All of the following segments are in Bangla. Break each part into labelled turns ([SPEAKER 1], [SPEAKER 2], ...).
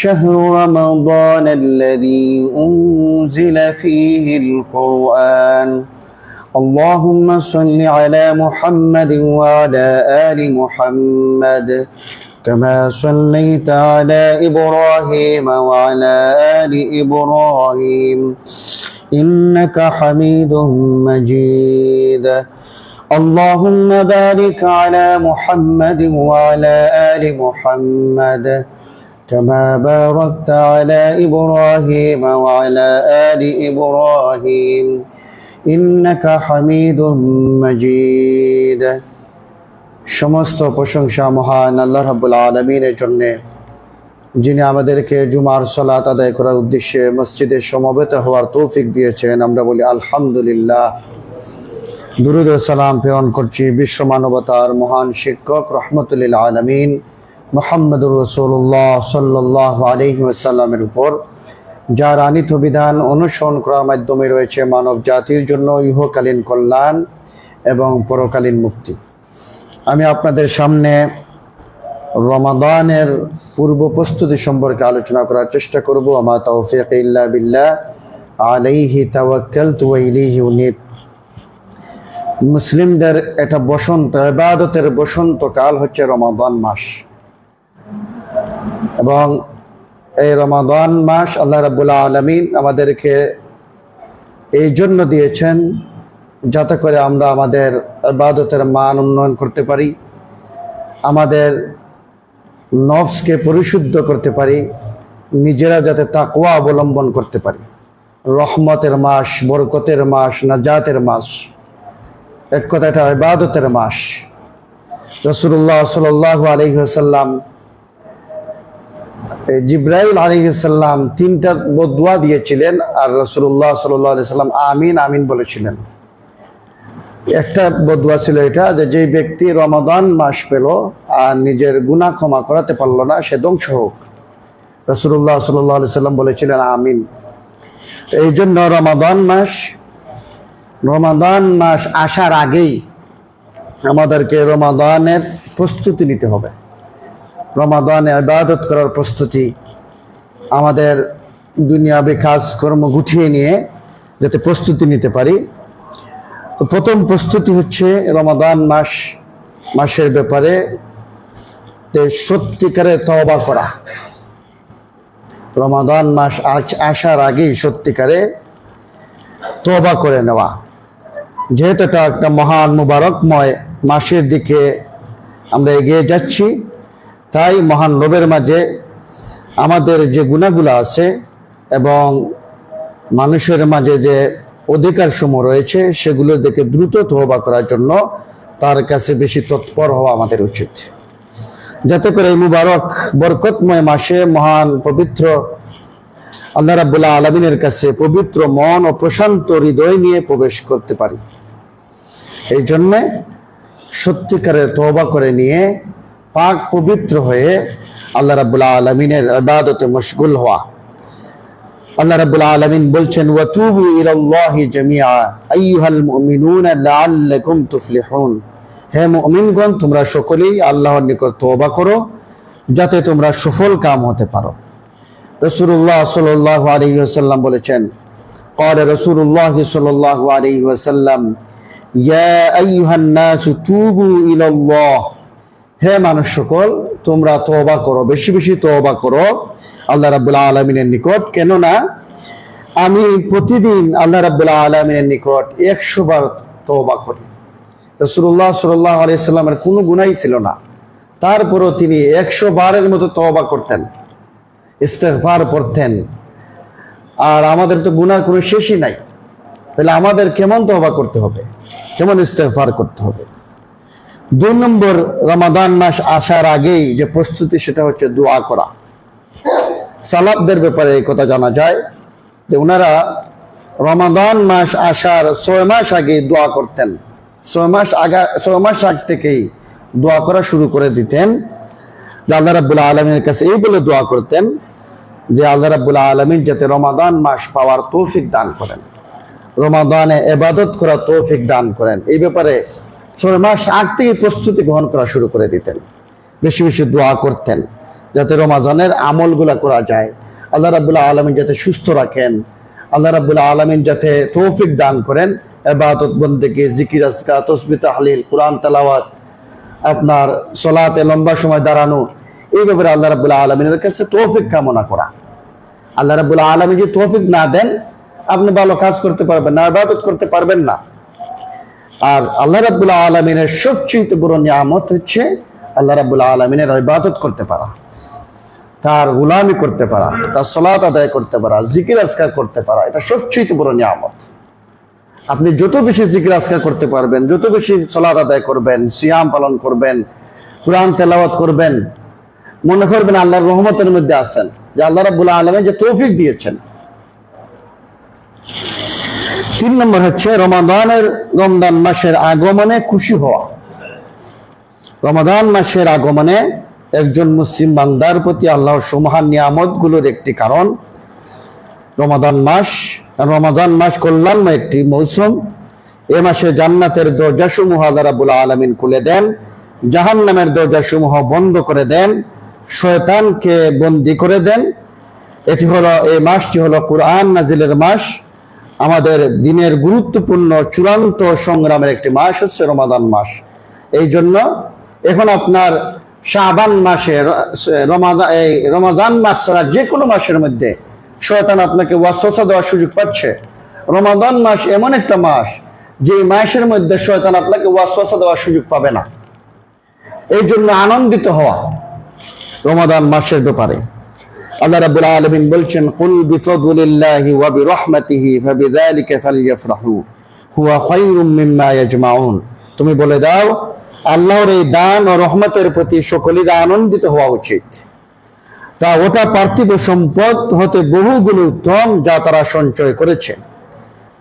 [SPEAKER 1] شهر رمضان الذي أنزل فيه القرآن. اللهم صل على محمد وعلى آل محمد كما صليت على إبراهيم وعلى آل إبراهيم. إنك حميد مجيد. اللهم بارك على محمد وعلى آل محمد كما باركت على ابراهيم وعلى ال ابراهيم انك حميد مجيد সমস্ত প্রশংসা মহান আল্লাহ রাব্বুল আলমিনের জন্য যিনি আমাদেরকে জুমার সলাত আদায় করার উদ্দেশ্যে মসজিদে সমবেত হওয়ার তৌফিক দিয়েছেন আমরা বলি আলহামদুলিল্লাহ দুরুদ ও সালাম প্রেরণ করছি বিশ্ব মানবতার মহান শিক্ষক রহমতুল্লিল আলমিন মোহাম্মদুর রসুল্লাহ সাল্লাহ আলহি আসাল্লামের উপর যার আনিত বিধান অনুসরণ করার মাধ্যমে রয়েছে মানব জাতির জন্য ইহকালীন কল্যাণ এবং পরকালীন মুক্তি। আমি আপনাদের সামনে রমাদানের পূর্ব প্রস্তুতি সম্পর্কে আলোচনা করার চেষ্টা করব। আমা তৌফিক ইল্লা বিল্লাহ। আলাইহি তাওয়াক্কালতু ওয়া ইলাইহি উনীব। মুসলিমদের এটা বসন্ত ইবাদতের বসন্তকাল হচ্ছে রমাদান মাস। এবং এই রমাদান মাস আল্লাহ রাবুল্লাহ আলমিন আমাদেরকে এই জন্য দিয়েছেন যাতে করে আমরা আমাদের ইবাদতের মান উন্নয়ন করতে পারি, আমাদের নফসকে পরিশুদ্ধ করতে পারি, নিজেরা যাতে তাকওয়া অবলম্বন করতে পারি। রহমতের মাস, বরকতের মাস, নাজাতের মাস, এক কথা এটা ইবাদতের মাস। রসুল্লাহ সাল আলহিহাসাল্লাম জিব্রাইল আলহিসাল্লাম তিনটা বদুয়া দিয়েছিলেন আর রসুল্লাহ সাল্লাহ সাল্লাম আমিন আমিন বলেছিলেন। একটা বদুয়া ছিল এটা যে, যেই ব্যক্তি রমাদান মাস পেল আর নিজের গুণা ক্ষমা করাতে পারল না, সে ধ্বংস হোক। রসুল্লাহ সাল্লাহ সাল্লাম বলেছিলেন, আমিন। এই জন্য রমাদান মাস রমাদান মাস আসার আগেই আমাদেরকে রমাদানের প্রস্তুতি নিতে হবে। রমাদানে ইবাদত করার প্রস্তুতি আমাদের দুনিয়াবি কাজকর্ম গুছিয়ে নিয়ে যাতে প্রস্তুতি নিতে পারি। তো প্রথম প্রস্তুতি হচ্ছে রমাদান মাস, মাসের ব্যাপারে সত্যিকারে তওবা করা। রমাদান মাস আসার আগেই সত্যিকারে তবা করে নেওয়া। যেহেতু এটা একটা মহান মুবারকময় মাসের দিকে আমরা এগিয়ে যাচ্ছি তাই মহান লোভের মাঝে আমাদের যে গুণাগুলো আছে এবং মানুষের মাঝে যে অধিকার সমূহ রয়েছে সেগুলোর দিকে দ্রুত তহবা করার জন্য তার কাছে বেশি তৎপর হওয়া আমাদের উচিত। যাতে করে এই মুবারক বরকতময় মাসে মহান পবিত্র আল্লাহ রাবুল্লাহ আলমিনের কাছে পবিত্র মন ও প্রশান্ত হৃদয় নিয়ে প্রবেশ করতে পারি। এই জন্যে সত্যিকারের তহবা করে নিয়ে পাক পবিত্র হয়ে আল্লাহ রাবুল্লাহ আলমিনের ইবাদতে মশগুল হওয়া আল্লাহ রাব্বুল আলামিন বলছেন ওয়াতুবু ইলাল্লাহি জামিআ আইয়ুহাল মুমিনুনা লাআল্লাকুম তুফলিহুন হে মুমিনগণ তোমরা সকলেই আল্লাহর নিকট তওবা করো যাতে তোমরা সফল কাম হতে পারো রাসূলুল্লাহ সাল্লাল্লাহু আলাইহি ওয়াসাল্লাম বলেছেন قال رسول الله صلى الله عليه وسلم يا أيها الناس توبوا إلى الله হে মানুষ সকল, তোমরা তওবা করো, বেশি বেশি তওবা করো আল্লাহ রাবুল্লাহ আলমিনের নিকট। কেননা আমি প্রতিদিন আল্লাহ রাবুল্লাহ আলমিনের নিকট একশো বার তওবা করি। রসুল্লাহ সাল্লাহ আলিয়াল্লামের কোনো গুণাই ছিল না। তারপরও তিনি একশো বারের মতো তওবা করতেন, ইস্তেগফার পড়তেন। আর আমাদের তো গুনার কোনো শেষই নাই। তাহলে আমাদের কেমন তওবা করতে হবে? কেমন ইস্তেগফার করতে হবে? দুই নম্বর রমাদান মাস আসার আগেই যে প্রস্তুতি সেটা হচ্ছে দোয়া করা। সালাবদের ব্যাপারে এই কথা জানা যায় যে ওনারা রমাদান মাস আসার ছয় মাস আগে দোয়া করতেন। ছয় মাস আগা, ছয় মাস আগ থেকেই দোয়া করা শুরু করে দিতেন। যে আল্লাহ রাবুল্লাহ আলমীর কাছে এই বলে দোয়া করতেন যে আল্লাহ রাবুল্লাহ আলমিন যাতে রমাদান মাস পাওয়ার তৌফিক দান করেন। রমাদানে এবাদত করা তৌফিক দান করেন। এই ব্যাপারে ছয় মাস আগ থেকে প্রস্তুতি গ্রহণ করা শুরু করে দিতেন। বেশি বেশি দোয়া করতেন, যাতে রমাজানের আমলগুলা করা যায়। আল্লাহ রাবুল্লাহ আলমিন যাতে সুস্থ রাখেন। আল্লাহ রাবুল্লাহ আলমিন যাতে তৌফিক দান করেন। এবাদত বন্দেকে জিকির আসকা তসবি, তাহলিল, কোরআন, তালাওয়াত, আপনার সলাতে লম্বা সময় দাঁড়ানো, এই ব্যাপারে আল্লাহ রাবুল্লাহ আলমিনের কাছে তৌফিক কামনা করা। আল্লাহ রাবুল্লাহ আলমী যদি তৌফিক না দেন, আপনি ভালো কাজ করতে পারবেন না, ইবাদত করতে পারবেন না। আর আল্লাহ রাবুল্লাহ আলমিনের সবচেয়ে বড় নিয়ামত হচ্ছে আল্লাহ রাবুল্লাহ আলমিনের ইবাদত করতে পারা, তার গুলামি করতে পারা, তার সলাত আদায় করতে পারা, জিকির আজকার করতে পারা, এটা সবচেয়ে বড় নিয়ামত। আপনি যত বেশি জিকির আজকার করতে পারবেন, যত বেশি সলাত আদায় করবেন, সিয়াম পালন করবেন, কোরআন তেলাওয়াত করবেন, মনে করবেন আল্লাহর রহমতের মধ্যে আছেন, যে আল্লাহ রাবুল্লাহ আলমে যে তৌফিক দিয়েছেন। তিন নম্বর হচ্ছে রমাদানের রমদান মাসের আগমনে খুশি হওয়া। রমাদান মাসের আগমনে একজন মুসলিম বান্দার প্রতি আল্লাহর সমহান নিয়ামতগুলোর একটি কারণ, রমাদান মাস রমাদান মাস কল্যাণময় একটি মৌসুম। এ মাসে জান্নাতের দরজাসমূহ আল্লাহ আলমিন খুলে দেন জাহান নামের দরজাসমূহ বন্ধ করে দেন, শয়তানকে বন্দি করে দেন। এটি হলো, এই মাসটি হলো কোরআন নাজিলের মাস। আমাদের দিনের গুরুত্বপূর্ণ চূড়ান্ত সংগ্রামের একটি মাস হচ্ছে রমাদান মাস। এই জন্য এখন আপনার শাবান মাসে রমাদান এই রমাদান মাস ছাড়া যে কোনো মাসের মধ্যে শয়তান আপনাকে ওয়াসওয়াসা দেওয়ার সুযোগ পাচ্ছে। রমাদান মাস এমন একটা মাস যে মাসের মধ্যে শয়তান আপনাকে ওয়াসওয়াসা দেওয়ার সুযোগ পাবে না। এই জন্য আনন্দিত হওয়া রমাদান মাসের ব্যাপারে। আল্লাহ রাব্বুল আলামিন বলছেন, কুল বিফদলিল্লাহি ওয়া বিরহমাতিহি, ফাবিযালিকা ফালইফরাহু হুয়া খায়রুম মিম্মা ইয়াজমাউন। তুমি বলে দাও, আল্লাহর এই দান ও রহমতের প্রতি সকলের আনন্দিত হওয়া উচিত। তা ওটা পার্থিব সম্পদ হতে বহুগুলো উত্তম যা তারা সঞ্চয় করেছে।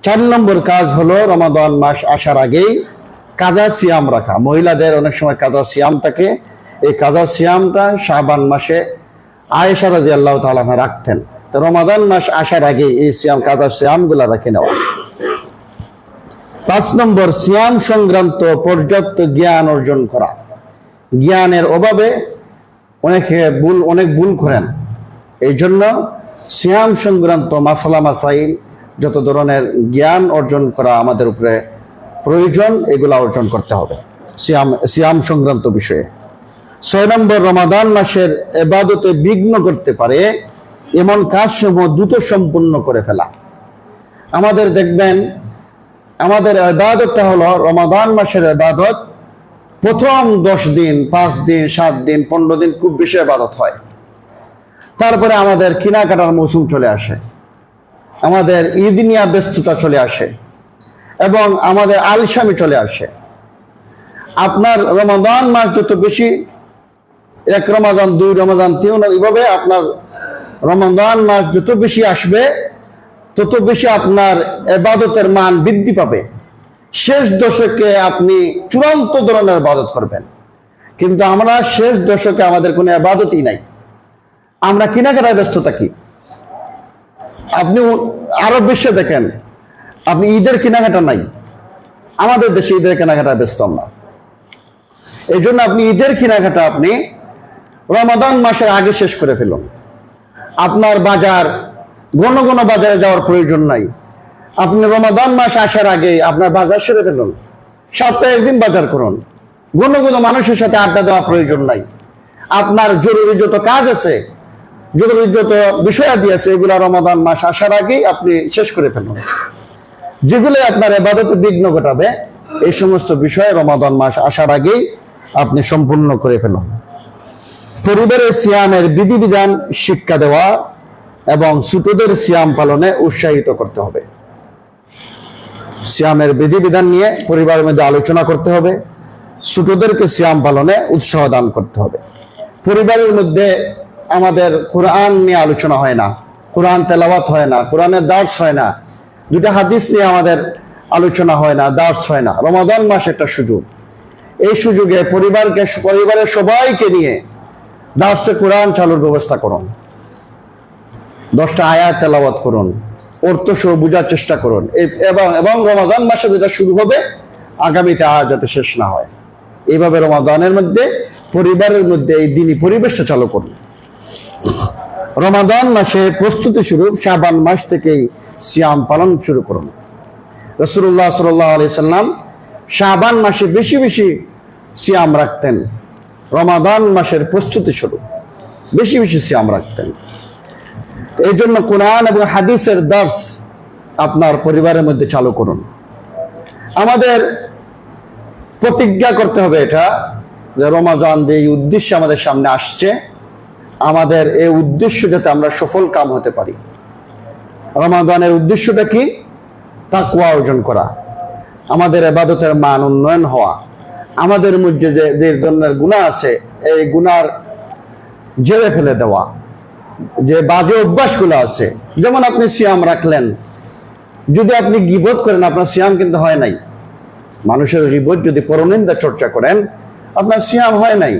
[SPEAKER 1] চার নম্বর কাজ হলো, রমাদান মাস আসার আগেই কাজা সিয়াম রাখা। মহিলাদের অনেক সময় কাজা সিয়াম থাকে। এই কাজা সিয়ামটা শাবান মাসে আয়েশা রাজি আল্লাহ তালা রাখতেন। তো রমাদান মাস আসার আগে এই সিয়াম কাজা সিয়ামগুলা রাখে নেওয়া। পাঁচ নম্বর, সিয়াম সংক্রান্ত পর্যাপ্ত জ্ঞান অর্জন করা। জ্ঞানের অভাবে অনেকে ভুল, অনেক ভুল করেন। এই জন্য সিয়াম সংক্রান্ত মাসালা মাসাইল, যত ধরনের জ্ঞান অর্জন করা আমাদের উপরে প্রয়োজন, এগুলা অর্জন করতে হবে। সিয়াম সিয়াম সংক্রান্ত বিষয়ে। ছয় নম্বর রমাদান মাসের এবাদতে বিঘ্ন করতে পারে, এমন কাজসমূহ দ্রুত সম্পূর্ণ করে ফেলা। আমাদের দেখবেন, আমাদের এবাদতটা হলো রমাদান মাসের এবাদত। প্রথম দশ দিন, পাঁচ দিন, সাত দিন, পনেরো দিন খুব বেশি এবাদত হয়। তারপরে আমাদের কেনাকাটার মৌসুম চলে আসে। আমাদের ঈদিনিয়া ব্যস্ততা চলে আসে এবং আমাদের আলসামি চলে আসে। আপনার রমাদান মাস যত বেশি এক রমাজান, দুই রমাজান, তিন এইভাবে আপনার রমাদান মাস যত বেশি আসবে, তত বেশি আপনার এবাদতের মান বৃদ্ধি পাবে। শেষ দশকে আপনি চূড়ান্ত ধরনের আবাদত করবেন। কিন্তু আমরা শেষ দশকে আমাদের কোনো আবাদতই নাই। আমরা কেনাকাটায় ব্যস্ত থাকি। আপনি আরব বিশ্বে দেখেন, আপনি ঈদের কেনাকাটা নাই। আমাদের দেশে ঈদের কেনাকাটায় ব্যস্ত আমরা। এই জন্য আপনি ঈদের কেনাকাটা আপনি রমাদান মাসের আগে শেষ করে ফেলুন আপনার বাজার, ঘন ঘন বাজারে যাওয়ার প্রয়োজন নাই। আপনি রমাদান মাস আসার আগে আপনার বাজার সেরে ফেলুন। সপ্তাহে একদিন বাজার করুন। ঘন ঘন মানুষের সাথে আড্ডা দেওয়া প্রয়োজন নাই। আপনার জরুরি যত কাজ আছে যত যত বিষয়াদি আছে, এগুলো রমাদান মাস আসার আগেই আপনি শেষ করে ফেলুন। যেগুলো আপনার এবাদত বিঘ্ন ঘটাবে, এই সমস্ত বিষয়ে রমাদান মাস আসার আগেই আপনি সম্পূর্ণ করে ফেলুন। পরিবারের সিয়ামের বিধিবিধান শিক্ষা দেওয়া এবং ছোটদের সিয়াম পালনে উৎসাহিত করতে হবে। সিয়ামের বিধিবিধান নিয়ে পরিবারের মধ্যে আলোচনা করতে হবে। ছোটদেরকে সিয়াম পালনে উৎসাহ দান করতে হবে। পরিবারের মধ্যে আমাদের কোরআন নিয়ে আলোচনা হয় না, কোরআন তেলাওয়াত হয় না, কোরআনের দার্স হয় না দুটা হাদিস নিয়ে আমাদের আলোচনা হয় না, দার্স হয় না। রমাদান মাস একটা সুযোগ। এই সুযোগে পরিবারকে, পরিবারের সবাইকে নিয়ে দার্সে কোরআন চালুর ব্যবস্থা করুন। দশটা আয়াত তেলাওয়াত করুন। অর্থ সহ বোঝার চেষ্টা করুন। এবং এবং রমাদান মাসে যেটা শুরু হবে, আগামীতে আর যাতে শেষ না হয়। এইভাবে রমাদানের মধ্যে, পরিবারের মধ্যে এই দিনই পরিবেশটা চালু করুন। রমাদান মাসে প্রস্তুতি শুরু শাবান মাস থেকেই সিয়াম পালন শুরু করুন। রসুল্লাহ সাল্লাহ সাল্লাম শাবান মাসে বেশি বেশি সিয়াম রাখতেন। রমাদান মাসের প্রস্তুতি শুরু। বেশি বেশি সিয়াম রাখতেন। এই জন্য কোরআন এবং হাদিসের দাস আপনার পরিবারের মধ্যে চালু করুন। আমাদের প্রতিজ্ঞা করতে হবে এটা, যে রমাজান যে এই উদ্দেশ্যে আমাদের সামনে আসছে। আমাদের এই উদ্দেশ্য যাতে আমরা সফল কাম হতে পারি। রমাদানের উদ্দেশ্যটা কি? তাকুয়া অর্জন করা। আমাদের এবাদতের মান উন্নয়ন হওয়া। আমাদের মধ্যে যে যে ধরনের গুণা আছে, এই গুনার জেলে ফেলে দেওয়া, যে বাজে অভ্যাসগুলো আছে, যেমন আপনি সিয়াম রাখলেন, যদি আপনি গিবোধ করেন, আপনার সিয়াম কিন্তু হয় নাই। মানুষের গিবোধ যদি পরনিন্দা চর্চা করেন, আপনার সিয়াম হয় নাই।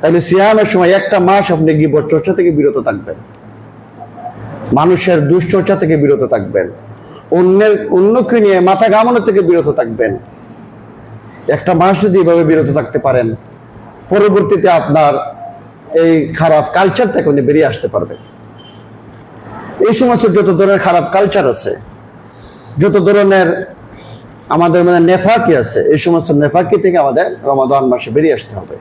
[SPEAKER 1] তাহলে সিয়ামের সময় একটা মাস আপনি গিবোধ চর্চা থেকে বিরত থাকবেন। মানুষের দুশ্চর্চা থেকে বিরত থাকবেন। অন্যের, অন্যকে নিয়ে মাথা ঘামানো থেকে বিরত থাকবেন। একটা মাস যদি এভাবে বিরত থাকতে পারেন, পরবর্তীতে আপনার এই খারাপ কালচার থেকে উনি বেরিয়ে আসতে পারবেন এই সমস্ত যত ধরনের খারাপ কালচার আছে, যত ধরনের আমাদের মধ্যে নেফাকি আছে, এই সমস্ত নেফাকি থেকে আমাদের রমাদান মাসে বেরিয়ে আসতে হবে।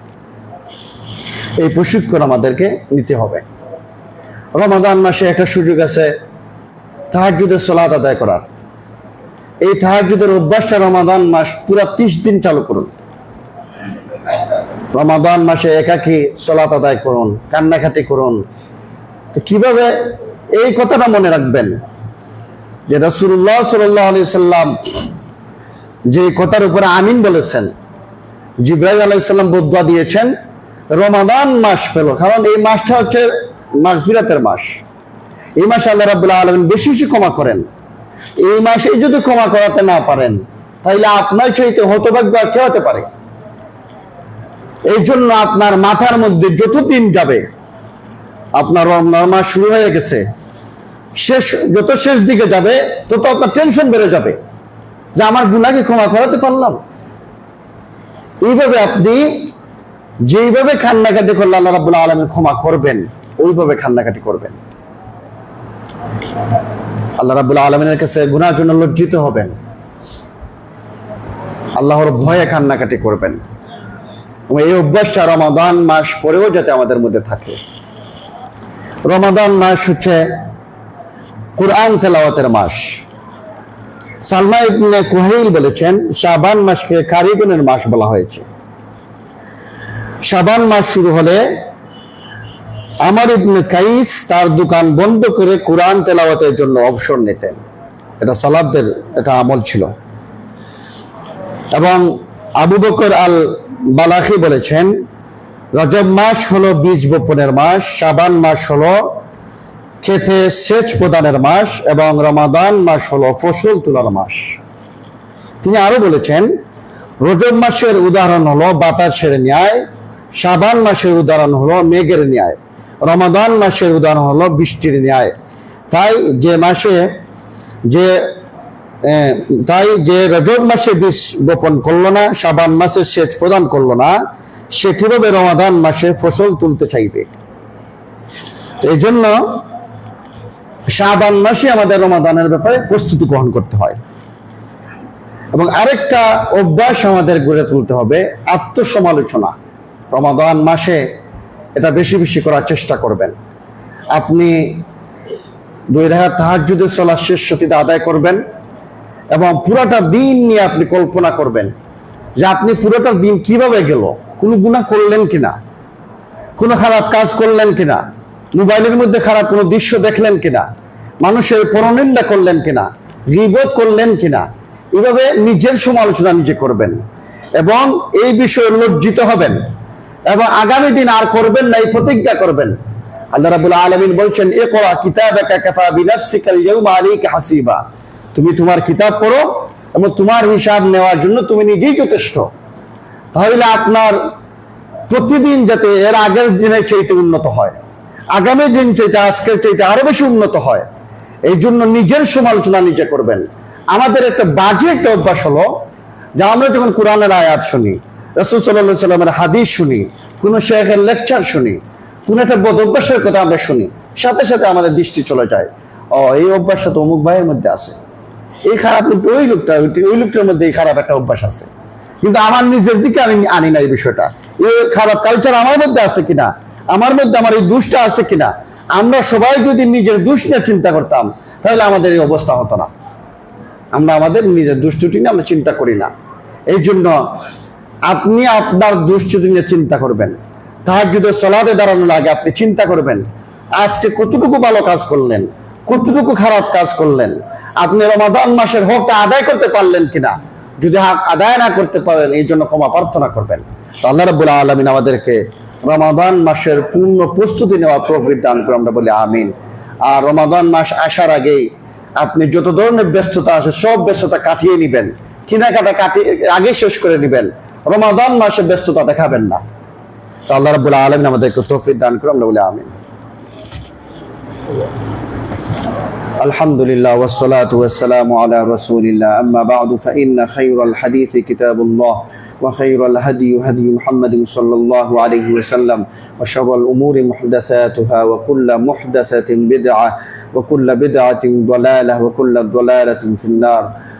[SPEAKER 1] এই প্রশিক্ষণ আমাদেরকে নিতে হবে। রমাদান মাসে একটা সুযোগ আছে তাহার তাহাজুদের সলাত আদায় করার। এই তাহাজুদের অভ্যাসটা রমাদান মাস পুরা ত্রিশ দিন চালু করুন। রমাদান মাসে একাকী সলাত আদায় করুন, কান্নাকাটি করুন। তো কীভাবে এই কথাটা মনে রাখবেন? যে রাসূলুল্লাহ সাল্লাল্লাহু আলাইহি সাল্লাম যে কথার উপরে আমিন বলেছেন, জিব্রাইল আলাইহিস সালাম বদুয়া দিয়েছেন, রমাদান মাস পেল। কারণ এই মাসটা হচ্ছে মাগফিরাতের মাস। এই মাসে আল্লাহ রাব্বুল আলামিন বেশি বেশি ক্ষমা করেন। এই মাসে যদি ক্ষমা করাতে না পারেন তাহলে আপনার চাইতে হতভাগ্য আর কে হতে পারে? এই জন্য আপনার মাথার মধ্যে যত দিন যাবে, আপনার রমজান মাস শুরু হয়ে গেছে। শেষ, যত শেষ দিকে যাবে, তত আপনার টেনশন বেড়ে যাবে যে আমার গুণাকে ক্ষমা করাতে পারলাম। এইভাবে আপনি যেইভাবে কান্নাকাটি করলে আল্লাহ রাবুল্লাহ আলমের ক্ষমা করবেন, ওইভাবে কান্নাকাটি করবেন। আল্লাহ রাবুল্লাহ আলমিনের কাছে গুনার জন্য লজ্জিত হবেন। আল্লাহর ভয়ে কান্নাকাটি করবেন। এবং এই অভ্যাসটা রমাদান মাস পরেও যাতে আমাদের মধ্যে থাকে। রমাদান মাস হচ্ছে কোরআন তেলাওয়াতের মাস। সালমা ইবনে কুহাইল বলেছেন, শাবান মাসকে কারিগুনের মাস বলা হয়েছে। শাবান মাস শুরু হলে আমার ইবনে কাইস তার দোকান বন্ধ করে কোরআন তেলাওয়াতের জন্য অবসর নিতেন। এটা সালাবদের এটা আমল ছিল। এবং আবু বকর আল বালাখি বলেছেন, রজব মাস হলো বীজ বপনের মাস সাবান মাস হলো খেতে সেচ প্রদানের মাস, এবং রমাদান মাস হলো ফসল তোলার মাস। তিনি আরও বলেছেন, রজব মাসের উদাহরণ হলো বাতাসের ন্যায় সাবান মাসের উদাহরণ হলো মেঘের ন্যায়। রমাদান মাসের উদাহরণ হলো বৃষ্টির ন্যায়। তাই যে মাসে যে তাই যে রজব মাসে বীজ বপন করল না সাবান মাসে সেচ প্রদান করল না, সে কীভাবে রমাদান মাসে ফসল তুলতে চাইবে? এই জন্য শাবান মাসে আমাদের রমাদানের ব্যাপারে প্রস্তুতি গ্রহণ করতে হয়। এবং আরেকটা অভ্যাস আমাদের গড়ে তুলতে হবে, আত্মসমালোচনা। রমাদান মাসে এটা বেশি বেশি করার চেষ্টা করবেন। আপনি দুই রেখা তাহাজুদের চলার শেষ সতীতে আদায় করবেন এবং পুরাটা দিন নিয়ে আপনি কল্পনা করবেন যে আপনি পুরোটা দিন কীভাবে গেল, কোনো গুণা করলেন কিনা, কোনো খারাপ কাজ করলেন কিনা, মোবাইলের মধ্যে খারাপ কোনো দৃশ্য দেখলেন কিনা, মানুষের পরনিন্দা করলেন কিনা রিবোধ করলেন কিনা, এভাবে নিজের সমালোচনা নিজে করবেন এবং এই বিষয়ে লজ্জিত হবেন। এবং আগামী দিন আর করবেন না, এই প্রতিজ্ঞা করবেন। আল্লাহ রাবুল আলমিন বলছেন এ করা হাসিবা। তুমি তোমার কিতাব পড়ো এবং তোমার হিসাব নেওয়ার জন্য তুমি নিজেই যথেষ্ট। তাহলে আপনার প্রতিদিন যাতে এর আগের দিনের চাইতে উন্নত হয়, আগামী দিন চাইতে আজকের চাইতে আরও বেশি উন্নত হয়, এই জন্য নিজের সমালোচনা নিজে করবেন। আমাদের একটা বাজে একটা অভ্যাস হলো, যে আমরা যখন কোরআনের আয়াত শুনি রসুল সাল্লাহ সাল্লামের হাদিস শুনি, কোনো শেখের লেকচার শুনি, কোন একটা বদ অভ্যাসের কথা আমরা শুনি, সাথে সাথে আমাদের দৃষ্টি চলে যায়। ও, এই অভ্যাসটা তো অমুক ভাইয়ের মধ্যে আছে। এই খারাপ লোকটা ওই লোকটা, ওই- লোকটার মধ্যে এই খারাপ একটা অভ্যাস আছে। কিন্তু আমার নিজের দিকে আমি আনি না এই বিষয়টা। এই খারাপ কালচার আমার মধ্যে আছে কিনা? আমার মধ্যে আমার এই দুষ্টা আছে কিনা? আমরা সবাই যদি নিজের দুষ নিয়ে চিন্তা করতাম, তাহলে আমাদের এই অবস্থা হতো না। আমরা আমাদের নিজের দুষ্টুটি নিয়ে আমরা চিন্তা করি না। এই জন্য আপনি আপনার দুশ্চিন্তা নিয়ে চিন্তা করবেন। তাহার যদি সলাদে দাঁড়ানোর আগে আপনি চিন্তা করবেন, আজকে কতটুকু ভালো কাজ করলেন, কতটুকু খারাপ কাজ করলেন, আপনি রমাদান মাসের হকটা আদায় করতে পারলেন কিনা? যদি হক আদায় না করতে পারেন, এই জন্য ক্ষমা প্রার্থনা করবেন। তো আল্লাহ রাবুল আলমিন আমাদেরকে রমাদান মাসের পূর্ণ প্রস্তুতি নেওয়া প্রকৃতি দান করে আমরা বলি আমিন। আর রমাদান মাস আসার আগেই আপনি যত ধরনের ব্যস্ততা আছে, সব ব্যস্ততা কাটিয়ে নিবেন। কেনাকাটা কাটিয়ে আগে শেষ করে নিবেন। রমাদান মাসে ব্যস্ততা দেখাবেন না তো আল্লাহ রাবুল আলমিন আমাদেরকে তৌফিক দান করে আমরা বলি আমিন الحمد لله والصلاة والسلام على رسول الله أما بعد فإن خير الحديث كتاب الله وخير الهدي هدي محمد صلى الله عليه وسلم وشر الأمور محدثاتها وكل محدثة بدعة وكل بدعة ضلالة وكل ضلالة في النار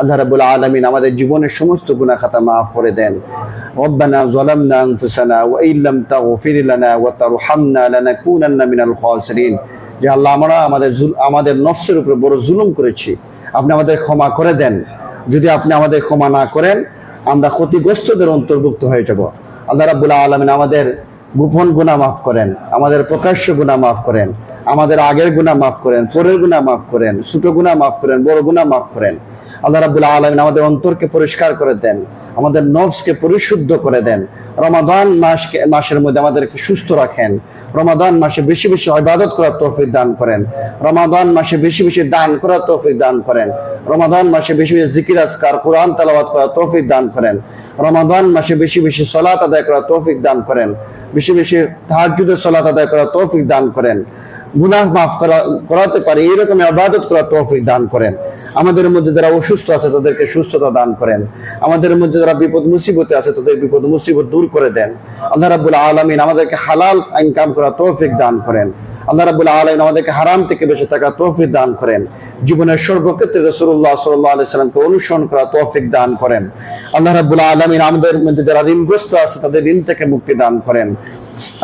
[SPEAKER 1] আল্লাহ রাবুল আলমিন আমাদের জীবনের সমস্ত গুণা খাতা মাফ করে দেন। রব্বানা জলামনা আনফুসানা ওয়া ইল্লাম তাগফির লানা ওয়া তারহামনা লানাকুনান্না মিনাল খাসিরিন। যে আল্লাহ আমরা আমাদের আমাদের নফসের উপরে বড় জুলুম করেছি, আপনি আমাদের ক্ষমা করে দেন। যদি আপনি আমাদের ক্ষমা না করেন, আমরা ক্ষতিগ্রস্তদের অন্তর্ভুক্ত হয়ে যাব। আল্লাহ রাবুল্লাহ আলমিন আমাদের গোপন গুণা মাফ করেন, আমাদের প্রকাশ্য গুণা মাফ করেন, আমাদের আগের গুণা মাফ করেন, পরের গুণা মাফ করেন, ছোট গুণা মাফ করেন, বড় গুণা মাফ করেন। আল্লাহ রাবুল আলমিন আমাদের অন্তরকে পরিষ্কার করে দেন, আমাদের নফসকে পরিশুদ্ধ করে দেন। রমাদান মাসকে, মাসের মধ্যে আমাদেরকে সুস্থ রাখেন। রমাদান মাসে বেশি বেশি ইবাদত করার তৌফিক দান করেন। রমাদান মাসে বেশি বেশি দান করার তৌফিক দান করেন। রমাদান মাসে বেশি বেশি জিকির, আজকার, কোরআন তালাবাত করার তৌফিক দান করেন। রমাদান মাসে বেশি বেশি সলাত আদায় করার তৌফিক দান করেন। বেশি বেশি তাহাজ্জুদের সলাত আদায় করার তৌফিক দান করেন। গুনাহ মাফ করা করাতে পারে এইরকম ইবাদত করার তৌফিক দান করেন। আমাদের মধ্যে যারা অসুস্থ আছে তাদেরকে সুস্থতা দান করেন। আমাদের মধ্যে যারা বিপদ মুসিবতে আছে তাদের বিপদ মুসিবত দূর করে দেন। আল্লাহ রাব্বুল আলামিন আমাদেরকে হালাল ইনকাম করা তৌফিক দান করেন। আল্লাহ রাব্বুল আলামিন আমাদেরকে হারাম থেকে বেঁচে থাকা তৌফিক দান করেন। জীবনের সর্বক্ষেত্রে রাসূলুল্লাহ সাল্লাল্লাহু আলাইহি সাল্লামকে অনুসরণ করা তৌফিক দান করেন। আল্লাহ রাব্বুল আলামিন আমাদের মধ্যে যারা ঋণগ্রস্ত আছে তাদের ঋণ থেকে মুক্তি দান করেন।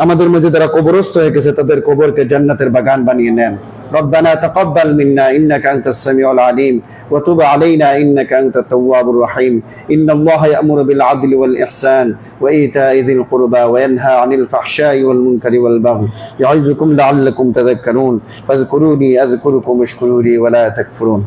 [SPEAKER 1] আমাদের মধ্যে যারা কবরস্থ হয়ে গেছে তাদের কবরকে জান্নাতের বাগান বানিয়ে নেন ربنا تقبل منا انك انت السميع العليم وتب علينا انك انت التواب الرحيم ان الله يامر بالعدل والاحسان وايتاء ذي القربى وينهى عن الفحشاء والمنكر والبغي يعظكم لعلكم تذكرون فاذكروني اذكركم واشكروا لي ولا تكفرون